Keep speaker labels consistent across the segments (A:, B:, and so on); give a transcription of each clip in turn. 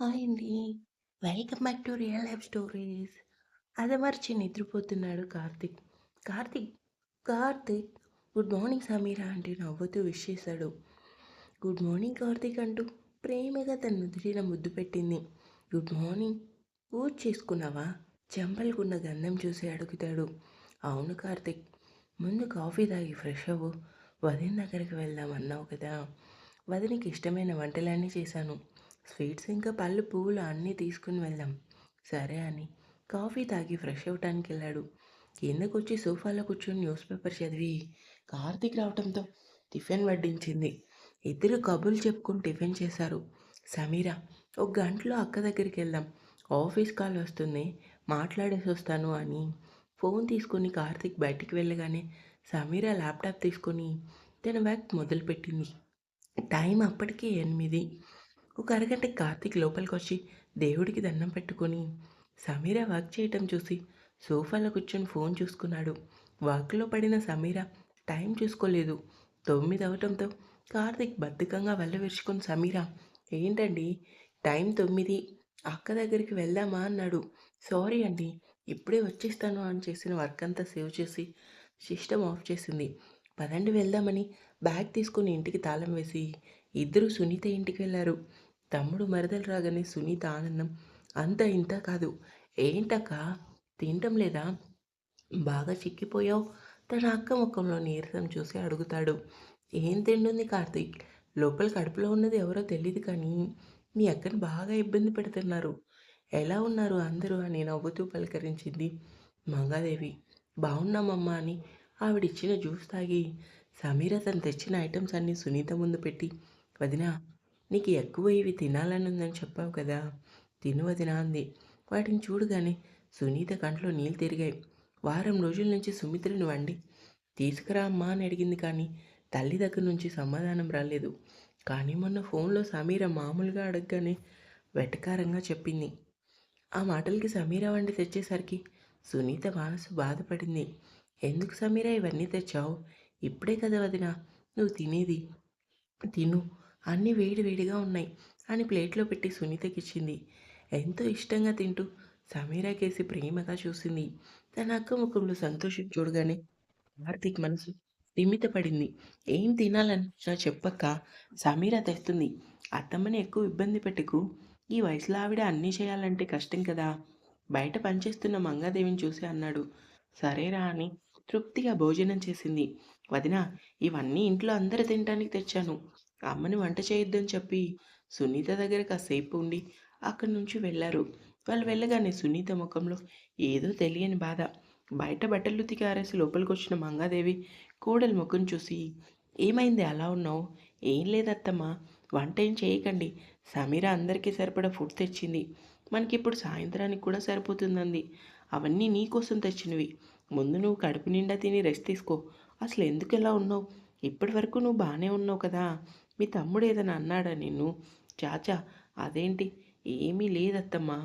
A: Hi అండి. Welcome back to real life stories. అదమర్చి నిద్రపోతున్నాడు Karthik Karthik Karthik good morning Sameera అంటే నవ్వుతూ విష్ చేశాడు. గుడ్ మార్నింగ్ కార్తీక్ అంటూ ప్రేమగా తన నుదుటిన ముద్దు పెట్టింది. Good morning. పూజ చేసుకున్నావా? చెంపలకున్న గంధం చూసి అడుగుతాడు. అవును కార్తిక్ ముందు కాఫీ తాగి ఫ్రెష్ అవ్వు. వదిన దగ్గరికి వెళ్దాం అన్నావు కదా! వదినికి ఇష్టమైన వంటలన్నీ చేశాను. స్వీట్స్ ఇంకా పళ్ళు పువ్వులు అన్నీ తీసుకుని వెళ్దాం. సరే అని. కాఫీ తాగి ఫ్రెష్ అవ్వటానికి వెళ్ళాడు. కిందకొచ్చి సోఫాలో కూర్చొని న్యూస్ పేపర్ చదివి కార్తీక్ రావటంతో టిఫిన్ వడ్డించింది. ఇద్దరు కబుర్లు చెప్పుకొని టిఫిన్ చేశారు. సమీరా ఒక గంటలో అక్క దగ్గరికి వెళ్దాం. ఆఫీస్ కాల్ వస్తుంది. మాట్లాడేసి వస్తాను అని ఫోన్ తీసుకొని కార్తీక్ బయటికి వెళ్ళగానే సమీరా ల్యాప్టాప్ తీసుకొని తన వర్క్ మొదలుపెట్టింది. టైం అప్పటికే ఎనిమిది. ఒక అరగంట కార్తీక్ లోపలికి వచ్చి దేవుడికి దండం పెట్టుకొని సమీర వర్క్ చేయటం చూసి సోఫాలో కూర్చొని ఫోన్ చూసుకున్నాడు. వర్క్లో పడిన సమీర టైం చూసుకోలేదు. తొమ్మిది అవటంతో కార్తీక్ బద్ధకంగా వెళ్ళవిరుచుకొని సమీర ఏంటండి? టైం తొమ్మిది. అక్క దగ్గరికి వెళ్దామా? అన్నాడు. సారీ అండి. ఇప్పుడే వచ్చేస్తాను అని చేసిన వర్క్ అంతా సేవ్ చేసి సిస్టమ్ ఆఫ్ చేసింది. పదండి వెళ్దామని బ్యాగ్ తీసుకొని ఇంటికి తాళం వేసి ఇద్దరు సునీత ఇంటికి వెళ్ళారు. తమ్ముడు మరదలు రాగానే సునీత ఆనందం అంత ఇంత కాదు. ఏంటక్క? తినటం లేదా? బాగా చిక్కిపోయావు? తన అక్క ముఖంలో నీరసం చూసి అడుగుతాడు. ఏం తింటుంది కార్తీక్? లోపల కడుపులో ఉన్నది ఎవరో తెలియదు కానీ మీ అక్కని బాగా ఇబ్బంది పెడుతున్నారు. ఎలా ఉన్నారు అందరూ? అని నవ్వుతూ పలకరించింది మంగాదేవి. బాగున్నామమ్మా అని ఆవిడిచ్చిన జ్యూస్ తాగి సమీర తను తెచ్చిన ఐటమ్స్ అన్నీ సునీత ముందు పెట్టి వదినా నీకు ఎక్కువ ఇవి తినాలని ఉందని చెప్పావు కదా తిను వదినా అంది. వాటిని చూడగానే సునీత కంట్లో నీళ్ళు తిరిగాయి. వారం రోజుల నుంచి సుమిత్రను వండి తీసుకురా అమ్మా అని అడిగింది కానీ తల్లి దగ్గర నుంచి సమాధానం రాలేదు. కానీ మొన్న ఫోన్లో సమీర మామూలుగా అడగగానే వెటకారంగా చెప్పింది. ఆ మాటలకి సమీర వండి తెచ్చేసరికి సునీత మనసు బాధపడింది. ఎందుకు సమీర ఇవన్నీ తెచ్చావు? ఇప్పుడే కదా వదినా నువ్వు తినేది. తిను అన్నీ వేడివేడిగా ఉన్నాయి అని ప్లేట్లో పెట్టి సునీతకి ఇచ్చింది ఎంతో ఇష్టంగా తింటూ సమీరా కేసి ప్రేమగా చూసింది. తన అక్క ముఖంలో సంతోషం చూడగానే కార్తీక్ మనసు పడింది. ఏం తినాలన్నా చెప్పక్క. సమీరా తెస్తుంది. అత్తమ్మని ఎక్కువ ఇబ్బంది పెట్టుకు. ఈ వయసులో ఆవిడ అన్నీ చేయాలంటే కష్టం కదా. బయట పనిచేస్తున్న మంగాదేవిని చూసి అన్నాడు. సరేరా అని తృప్తిగా భోజనం చేసింది. వదిన ఇవన్నీ ఇంట్లో అందరు తినడానికి తెచ్చాను. అమ్మని వంట చేయొద్దని చెప్పి సునీత దగ్గర కాసేపు ఉండి అక్కడి నుంచి వెళ్ళారు. వాళ్ళు వెళ్ళగానే సునీత ముఖంలో ఏదో తెలియని బాధ. బయట బట్టలు ఉతికి ఆరేసి లోపలికి వచ్చిన మంగాదేవి కోడలి ముఖం చూసి ఏమైంది? అలా ఉన్నావు? ఏం లేదత్తమ్మా. వంట ఏం చేయకండి. సమీర అందరికీ సరిపడా ఫుడ్ తెచ్చింది. మనకిప్పుడు సాయంత్రానికి కూడా సరిపోతుందంది. అవన్నీ నీకోసం తెచ్చినవి. ముందు నువ్వు కడుపు నిండా తిని రెస్ట్ తీసుకో. అసలు ఎందుకు ఎలా ఉన్నావు? ఇప్పటి వరకు నువ్వు బాగానే ఉన్నావు కదా. మీ తమ్ముడు ఏదైనా అన్నాడా నిన్ను? చాచా అదేంటి? ఏమీ లేదత్తమ్మా.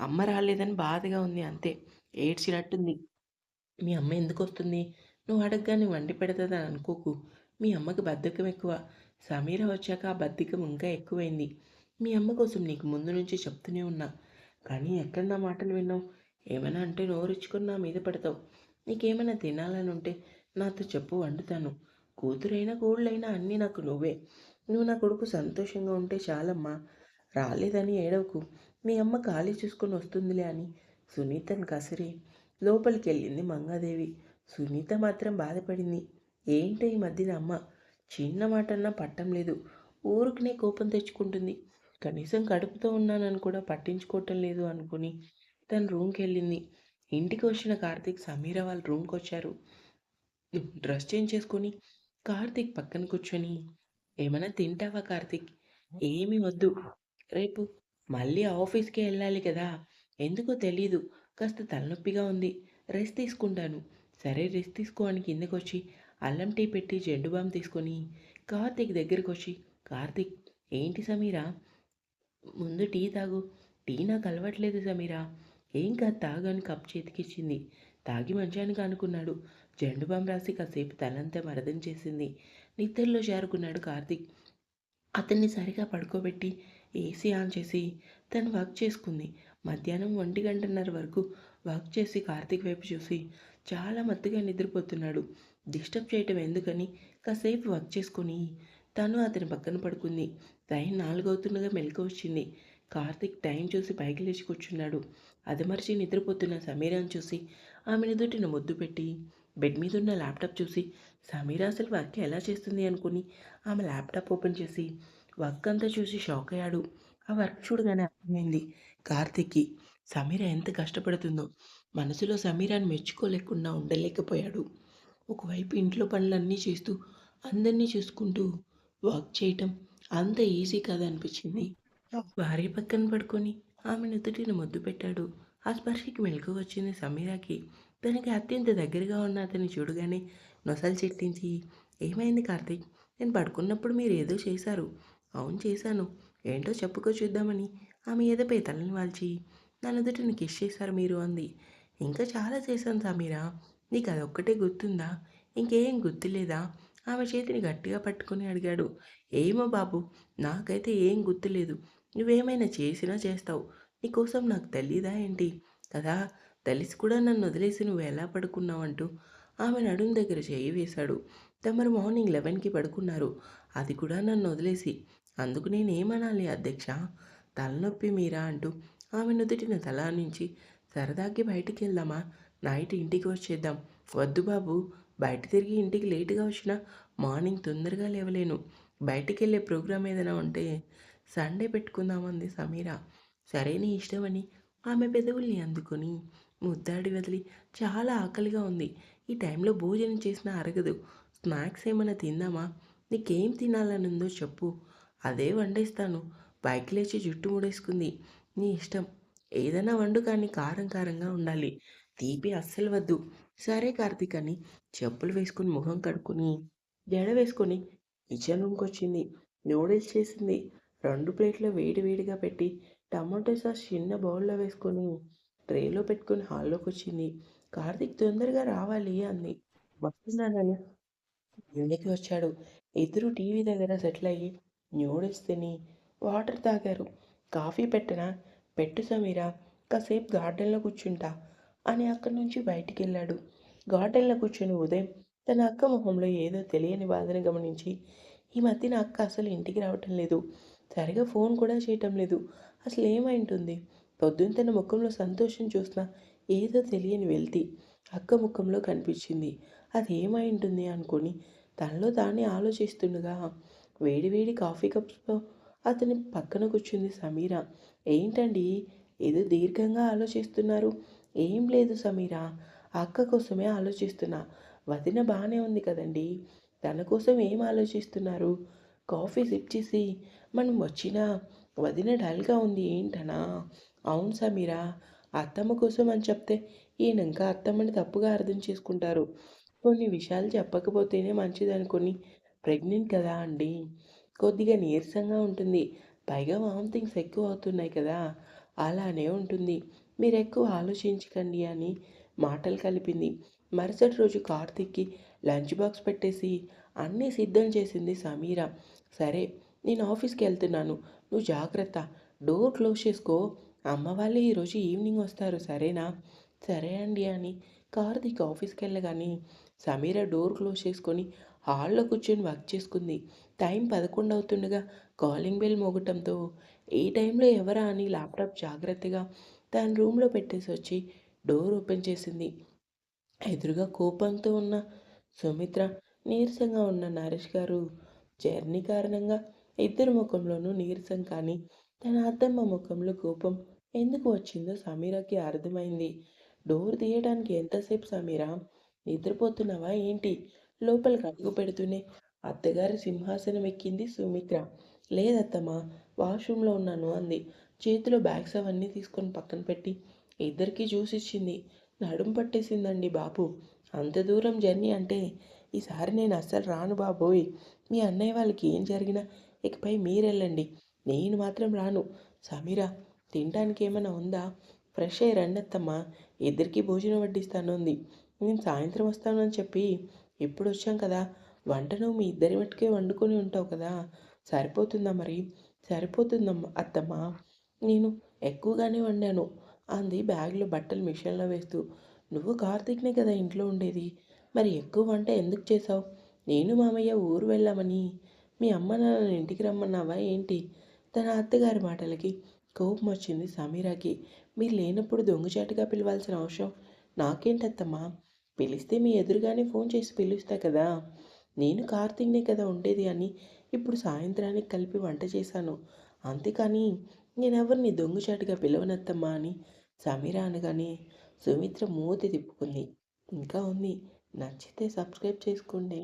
A: అమ్మ రాలేదని బాధగా ఉంది అంతే. ఏడ్చినట్టుంది. మీ అమ్మ ఎందుకు వస్తుంది నువ్వు అడగగానే వండి పెడతాదని అనుకోకు. మీ అమ్మకి బద్ధకం ఎక్కువ. సమీర వచ్చాక ఆ బద్ధకం ఇంకా ఎక్కువైంది. మీ అమ్మ కోసం నీకు ముందు నుంచి చెప్తూనే ఉన్నా. కానీ ఎక్కడ నా మాటలు విన్నావు? ఏమైనా అంటే నోరుచ్చుకొని నా మీద పడతావు. నీకేమైనా తినాలని ఉంటే నాతో చెప్పు వండుతాను. కూతురైనా కోళ్ళైనా అన్నీ నాకు నువ్వే. నువ్వు నా కొడుకు సంతోషంగా ఉంటే చాలమ్మా. రాలేదని ఏడవకు. మీ అమ్మ ఖాళీ చూసుకొని వస్తుందిలే అని. సునీతను కసిరి. లోపలికి వెళ్ళింది మంగాదేవి. సునీత మాత్రం బాధపడింది. ఏంటో ఈ మధ్యన అమ్మ? చిన్న మాటన్నా పట్టం లేదు. ఊరికినే కోపం తెచ్చుకుంటుంది. కనీసం కడుపుతో ఉన్నానని కూడా పట్టించుకోవటం లేదు అనుకుని తన రూమ్కి వెళ్ళింది ఇంటికి వచ్చిన కార్తీక్ సమీర వాళ్ళ రూమ్కి వచ్చారు డ్రెస్ చేంజ్ చేసుకొని కార్తీక్ పక్కన కూర్చొని ఏమైనా తింటావా కార్తీక్? ఏమి వద్దు. రేపు మళ్ళీ ఆఫీస్కి వెళ్ళాలి కదా. ఎందుకో తెలీదు. కాస్త తలనొప్పిగా ఉంది. రెస్ట్ తీసుకుంటాను. సరే రెస్ట్ తీసుకో అని కిందకు వచ్చి అల్లం టీ పెట్టి జెండు బామ్ తీసుకొని కార్తీక్ దగ్గరికి వచ్చి కార్తీక్ ఏంటి సమీరా? ముందు టీ తాగు. టీ నాకు అలవట్లేదు సమీరా. ఏం కాదు తాగని కప్ చేతికిచ్చింది. తాగి మంచానికి అనుకున్నాడు. జండుబాం రాసి కాసేపు తలంతా మరదం చేసింది. నిద్రలో జారుకున్నాడు కార్తీక్. అతన్ని సరిగా పడుకోబెట్టి ఏసీ ఆన్ చేసి తను వర్క్ చేసుకుంది. మధ్యాహ్నం ఒంటి గంటన్నర వరకు వర్క్ చేసి కార్తీక్ వైపు చూసి చాలా మత్తుగా నిద్రపోతున్నాడు. డిస్టర్బ్ చేయటం ఎందుకని కాసేపు వర్క్ చేసుకొని తను అతని పక్కన పడుకుంది. టైం నాలుగవుతుండగా మెలకు వచ్చింది. కార్తీక్ టైం చూసి పైకి లేచి కూర్చున్నాడు. అది మరిచి నిద్రపోతున్న సమీరాన్ని చూసి ఆమె నుదుటిన ముద్దు పెట్టి బెడ్ మీద ఉన్న ల్యాప్టాప్ చూసి సమీరా అసలు వర్క్ ఎలా చేస్తుంది? అనుకుని ఆమె ల్యాప్టాప్ ఓపెన్ చేసి వర్క్ అంతా చూసి షాక్ అయ్యాడు. ఆ వర్క్ చూడగానే అర్థమైంది. కార్తిక్కి సమీర ఎంత కష్టపడుతుందో. మనసులో సమీరాన్ని మెచ్చుకోలేకుండా ఉండలేకపోయాడు. ఒకవైపు ఇంట్లో పనులన్నీ చేస్తూ అందరినీ చూసుకుంటూ వర్క్ చేయటం అంత ఈజీ కాదనిపించింది భార్య పక్కన పడుకొని ఆమె నుదుటిని ముద్దు పెట్టాడు. ఆ స్పర్శకి మెలకు వచ్చింది సమీరాకి. తనకి అత్యంత దగ్గరగా ఉన్న అతన్ని చూడగానే నొసలు చెట్టించి ఏమైంది కార్తీక్? నేను పడుకున్నప్పుడు మీరు ఏదో చేశారు. అవును చేశాను. ఏంటో చెప్పుకో చూద్దామని. ఆమె ఏదోపై తలని వాల్చి నా నుదుటిని కిస్ చేశారు మీరు అంది. ఇంకా చాలా చేశాను సమీరా. నీకు అదొక్కటే గుర్తుందా? ఇంకేం గుర్తులేదా? ఆమె చేతిని గట్టిగా పట్టుకొని అడిగాడు. ఏమో బాబు నాకైతే ఏం గుర్తులేదు. నువ్వేమైనా చేసినా చేస్తావు. నీకోసం నాకు తెలీదా ఏంటి? కదా తెలిసి కూడా నన్ను వదిలేసి నువ్వు ఎలా పడుకున్నావంటూ ఆమె నడుం దగ్గర చేయి వేశాడు. తమరు మార్నింగ్ లెవెన్కి పడుకున్నారు. అది కూడా నన్ను వదిలేసి. అందుకు నేనేమనాలి అధ్యక్ష? తలనొప్పి మీరా అంటూ ఆమె నుదుటిన తల నుంచి సరదాకి బయటికి వెళ్దామా? నైట్ ఇంటికి వచ్చేద్దాం. వద్దు బాబు. బయట తిరిగి ఇంటికి లేటుగా వచ్చినా మార్నింగ్ తొందరగా లేవలేను. బయటికి వెళ్ళే ప్రోగ్రాం ఏదైనా ఉంటే సండే పెట్టుకుందామంది సమీర. సరే నీ ఇష్టమని ఆమె పెదవుల్ని అందుకొని ముద్దాడి వదిలి చాలా ఆకలిగా ఉంది. ఈ టైంలో భోజనం చేసినా అరగదు. స్నాక్స్ ఏమైనా తిందామా? నీకేం తినాలనుందో చెప్పు. అదే వండేస్తాను. పైకి లేచి జుట్టు ముడేసుకుంది. నీ ఇష్టం. ఏదైనా వండు కానీ కారం కారంగా ఉండాలి. తీపి అస్సలు వద్దు. సరే కార్తీక్ అని చెప్పులు వేసుకుని ముఖం కడుక్కుని జడ వేసుకొని కిచెన్ రూమ్కి వచ్చింది. నూడిల్స్ చేసింది. రెండు ప్లేట్లో వేడి వేడిగా పెట్టి టమాటో సాస్ చిన్న బౌల్లో వేసుకొని ట్రేలో పెట్టుకుని హాల్లోకి వచ్చింది కార్తిక్ తొందరగా రావాలి అంది. వస్తున్నానని ఇంటికి వచ్చాడు. ఇద్దరు టీవీ దగ్గర సెటిల్ అయ్యి న్యూడిల్స్ తిని వాటర్ తాగారు. కాఫీ పెట్టనా? పెట్టు సమీరా కాసేపు గార్డెన్లో కూర్చుంటా అని అక్కడి నుంచి బయటికి వెళ్ళాడు. గార్డెన్లో కూర్చుని ఉదయం తన అక్క మొహంలో ఏదో తెలియని బాధను గమనించి ఈ మధ్య నా అక్క అసలు ఇంటికి రావటం లేదు. సరిగా ఫోన్ కూడా చేయటం లేదు. అసలు ఏమైంటుంది పొద్దున్న తన ముఖంలో సంతోషం చూసిన ఏదో తెలియని వెళ్తి అక్క ముఖంలో కనిపించింది. అది ఏమైంటుంది అనుకొని తనలో తానే ఆలోచిస్తుండగా వేడివేడి కాఫీ కప్స్లో అతని పక్కన కూర్చుంది సమీర. ఏంటండి? ఏదో దీర్ఘంగా ఆలోచిస్తున్నారు. ఏం లేదు సమీర. అక్క కోసమే ఆలోచిస్తున్నా. వదిన బాగానే ఉంది కదండి. తన కోసం ఏం ఆలోచిస్తున్నారు? కాఫీ సిప్ చేసి మనం వచ్చినా వదిన డల్గా ఉంది ఏంటనా? అవును సమీరా అత్తమ్మ కోసం అని చెప్తే ఈయన ఇంకా అత్తమ్మని తప్పుగా అర్థం చేసుకుంటారు. కొన్ని విషయాలు చెప్పకపోతేనే మంచిది అనుకుని ప్రెగ్నెంట్ కదా అండి. కొద్దిగా నీరసంగా ఉంటుంది. పైగా వామిటింగ్స్ ఎక్కువ అవుతున్నాయి కదా. అలానే ఉంటుంది. మీరు ఎక్కువ ఆలోచించకండి అని మాటలు కలిపింది. మరుసటి రోజు కార్తిక్కి లంచ్ బాక్స్ పెట్టేసి అన్నీ సిద్ధం చేసింది సమీర. సరే నేను ఆఫీస్కి వెళ్తున్నాను. నువ్వు జాగ్రత్త. డోర్ క్లోజ్ చేసుకో. అమ్మ వాళ్ళు ఈరోజు ఈవినింగ్ వస్తారు. సరేనా? సరే అండి అని కార్తీక్ ఆఫీస్కి వెళ్ళగానే సమీర డోర్ క్లోజ్ చేసుకొని హాల్లో కూర్చొని వర్క్ చేసుకుంది. టైం పదకొండు అవుతుండగా కాలింగ్ బెల్ మోగటంతో ఏ టైంలో ఎవరా? అని ల్యాప్టాప్ జాగ్రత్తగా తన రూమ్లో పెట్టేసి వచ్చి డోర్ ఓపెన్ చేసింది. ఎదురుగా కోపంతో ఉన్న సుమిత్ర నీరసంగా ఉన్న నరేష్ గారు జర్నీ కారణంగా ఇద్దరు ముఖంలోనూ నీరసం కానీ తన అద్దమ్మ ముఖంలో కోపం ఎందుకు వచ్చిందో సమీరాకి అర్థమైంది. డోర్ తీయడానికి ఎంతసేపు సమీరా? నిద్రపోతున్నావా ఏంటి? లోపలికి అడుగు పెడుతూనే. అత్తగారి సింహాసనం ఎక్కింది సుమిత్ర. లేదత్తమ్మా వాష్రూమ్లో ఉన్నాను అంది. చేతిలో బ్యాగ్స్ అవన్నీ తీసుకొని పక్కన పెట్టి. ఇద్దరికి జ్యూస్ ఇచ్చింది. నడుం పట్టేసిందండి బాబు. అంత దూరం జర్నీ అంటే ఈసారి నేను అస్సలు రాను బాబోయ్. మీ అన్నయ్య వాళ్ళకి ఏం జరిగినా ఇకపై మీరెళ్ళండి. నేను మాత్రం రాను. సమీరా తినడానికి ఏమైనా ఉందా? ఫ్రెష్ అయ్యి రండత్తమ్మా ఇద్దరికి భోజనం వడ్డిస్తాను అంది నేను సాయంత్రం వస్తాను అని చెప్పి ఇప్పుడు వచ్చాం కదా? వంట నువ్వు మీ ఇద్దరి మట్టుకే వండుకొని ఉంటావు కదా? సరిపోతుందా మరి? సరిపోతుందమ్మా అత్తమ్మా? నేను ఎక్కువగానే వండాను. అంది బ్యాగ్లో బట్టలు మిషన్లో వేస్తూ. నువ్వు కార్తీక్నే కదా ఇంట్లో ఉండేది. మరి ఎక్కువ వంట ఎందుకు చేసావు నేను మామయ్య ఊరు వెళ్ళామని. మీ అమ్మ నాన్న ఇంటికి రమ్మన్నావా ఏంటి? తన అత్తగారి మాటలకి. కోపం వచ్చింది సమీరాకి. మీరు లేనప్పుడు దొంగచాటుగా పిలవాల్సిన అవసరం నాకేంటత్తమ్మా? పిలిస్తే మీ ఎదురుగానే ఫోన్ చేసి పిలుస్తా కదా. నేను కార్తీక్నే కదా ఉండేది అని ఇప్పుడు సాయంత్రానికి కలిపి వంట చేశాను. అంతేకాని నేనెవరిని దొంగచాటుగా పిలవనత్తమ్మా అని సమీర అనగానే సుమిత్ర మూతి తిప్పుకుంది. ఇంకా ఉంది. నచ్చితే సబ్స్క్రైబ్ చేసుకోండి.